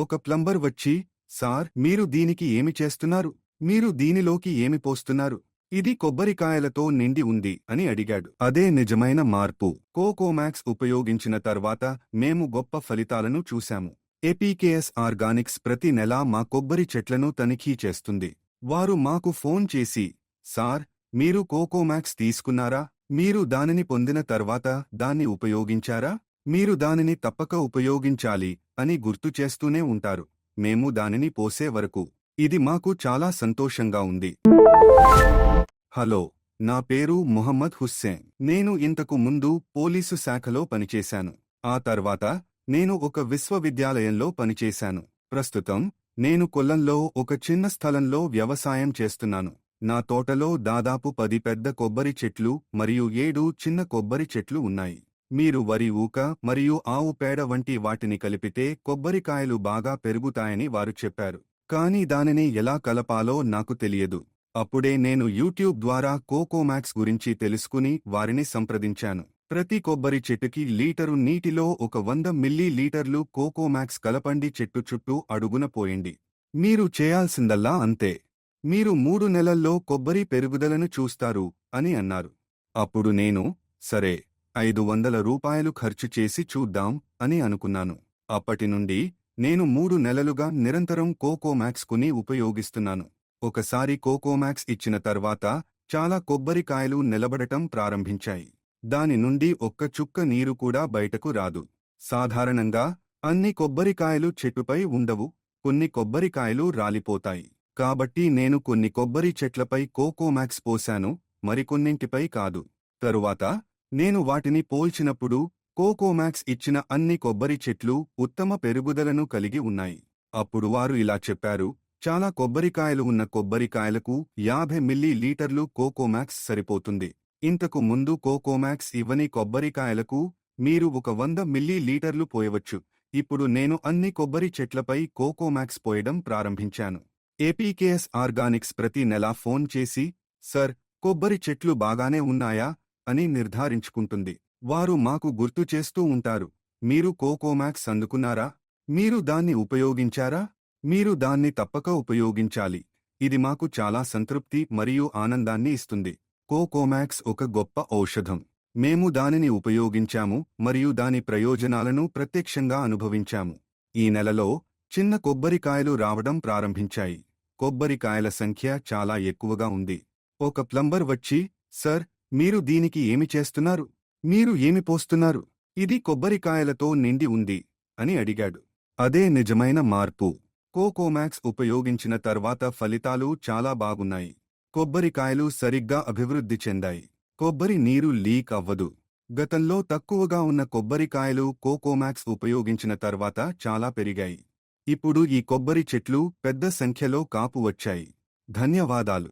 ఒక ప్లంబర్ వచ్చి సార్ మీరు దీనికి ఏమి చేస్తున్నారు? మీరు దీనిలోకి ఏమి పోస్తున్నారు? ఇది కొబ్బరికాయలతో నిండి ఉంది అని అడిగాడు. అదే నిజమైన మార్పు. కోకోమాక్స్ ఉపయోగించిన తర్వాత మేము గొప్ప ఫలితాలను చూశాము. ఏపీకేఎస్ ఆర్గానిక్స్ ప్రతి నెలా మా కొబ్బరి చెట్లను తనిఖీ చేస్తుంది. వారు మాకు ఫోన్ చేసి సార్ మీరు కోకోమాక్స్ తీసుకున్నారా? మీరు దానిని పొందిన తర్వాత దాన్ని ఉపయోగించారా? మీరు దానిని తప్పక ఉపయోగించాలి అని గుర్తు చేస్తూనే ఉంటారు. మేము దానిని పోసే వరకు. ఇది మాకు చాలా సంతోషంగా ఉంది. హలో నా పేరు మొహమ్మద్ హుస్సేన్. నేను ఇంతకు ముందు పోలీసు శాఖలో పనిచేశాను. ఆ తర్వాత నేను ఒక విశ్వవిద్యాలయంలో పనిచేశాను. ప్రస్తుతం నేను కొల్లంలో ఒక చిన్న స్థలంలో వ్యవసాయం చేస్తున్నాను. నా తోటలో దాదాపు పది పెద్ద కొబ్బరి చెట్లు మరియు ఏడు చిన్న కొబ్బరి చెట్లు ఉన్నాయి. మీరు వరి ఊక మరియు ఆవు పేడ వంటి వాటిని కలిపితే కొబ్బరికాయలు బాగా పెరుగుతాయని వారు చెప్పారు. కానీ దానిని ఎలా కలపాలో నాకు తెలియదు. అప్పుడే నేను యూట్యూబ్ ద్వారా కోకోమాక్స్ గురించి తెలుసుకుని వారిని సంప్రదించాను. ప్రతి కొబ్బరి చెట్టుకి లీటరు నీటిలో ఒక వంద మిల్లీ లీటర్లు కోకోమాక్స్ కలపండి చెట్టు చుట్టూ అడుగున పోయండి. మీరు చేయాల్సిందల్లా అంతే. మీరు మూడు నెలల్లో కొబ్బరి పెరుగుదలను చూస్తారు అని అన్నారు. అప్పుడు నేను సరే. ఐదు వందల రూపాయలు ఖర్చు చేసి చూద్దాం అని అనుకున్నాను. అప్పటి నుండి నేను మూడు నెలలుగా నిరంతరం కోకోమాక్స్ కొని ఉపయోగిస్తున్నాను. ఒకసారి కోకోమాక్స్ ఇచ్చిన తర్వాత చాలా కొబ్బరికాయలు నిలబడటం ప్రారంభించాయి. దాని నుండి ఒక్క చుక్క నీరు కూడా బయటకు రాదు. సాధారణంగా అన్ని కొబ్బరికాయలు చెట్టుపై ఉండవు కొన్ని కొబ్బరికాయలు రాలిపోతాయి. కాబట్టి నేను కొన్ని కొబ్బరి చెట్లపై కోకోమాక్స్ పోశాను మరికొన్నింటిపై కాదు. తరువాత నేను వాటిని పోల్చినప్పుడు కోకోమాక్స్ ఇచ్చిన అన్ని కొబ్బరి చెట్లు ఉత్తమ పెరుగుదలను కలిగి ఉన్నాయి. అప్పుడు వారు ఇలా చెప్పారు చాలా కొబ్బరికాయలు ఉన్న కొబ్బరికాయలకు యాభై మిల్లీ లీటర్లు కోకోమాక్స్ సరిపోతుంది. ఇంతకు ముందు కోకోమాక్స్ ఇవ్వని కొబ్బరికాయలకు మీరు ఒక వంద మిల్లీ లీటర్లు పోయవచ్చు. ఇప్పుడు నేను అన్ని కొబ్బరి చెట్లపై కోకోమాక్స్ పోయడం ప్రారంభించాను. ఏపీకేఎస్ ఆర్గానిక్స్ ప్రతి నెలా ఫోన్ చేసి సర్ కొబ్బరి చెట్లు బాగానే ఉన్నాయా? అని నిర్ధారించుకుంటుంది. వారు మాకు గుర్తు చేస్తూ ఉంటారు. మీరు కోకోమాక్స్ అందుకున్నారా? మీరు దాన్ని ఉపయోగించారా? మీరు దాన్ని తప్పక ఉపయోగించాలి. ఇది మాకు చాలా సంతృప్తి మరియు ఆనందాన్ని ఇస్తుంది. కోకోమాక్స్ ఒక గొప్ప ఔషధం. మేము దానిని ఉపయోగించాము మరియు దాని ప్రయోజనాలను ప్రత్యక్షంగా అనుభవించాము. ఈ నెలలో చిన్న కొబ్బరికాయలు రావడం ప్రారంభించాయి. కొబ్బరికాయల సంఖ్య చాలా ఎక్కువగా ఉంది. ఒక ప్లంబర్ వచ్చి సర్ మీరు దీనికి ఏమి చేస్తున్నారు? మీరు ఏమి పోస్తున్నారు? ఇది కొబ్బరికాయలతో నిండి ఉంది అని అడిగాడు. అదే నిజమైన మార్పు. కోకోమాక్స్ ఉపయోగించిన తర్వాత ఫలితాలు చాలా బాగున్నాయి. కొబ్బరికాయలు సరిగ్గా అభివృద్ధి చెందాయి. కొబ్బరి నీరు లీక్ అవ్వదు. గతంలో తక్కువగా ఉన్న కొబ్బరికాయలు కోకోమాక్స్ ఉపయోగించిన తర్వాత చాలా పెరిగాయి. ఇప్పుడు ఈ కొబ్బరి చెట్లు పెద్ద సంఖ్యలో కాపు వచ్చాయి. ధన్యవాదాలు.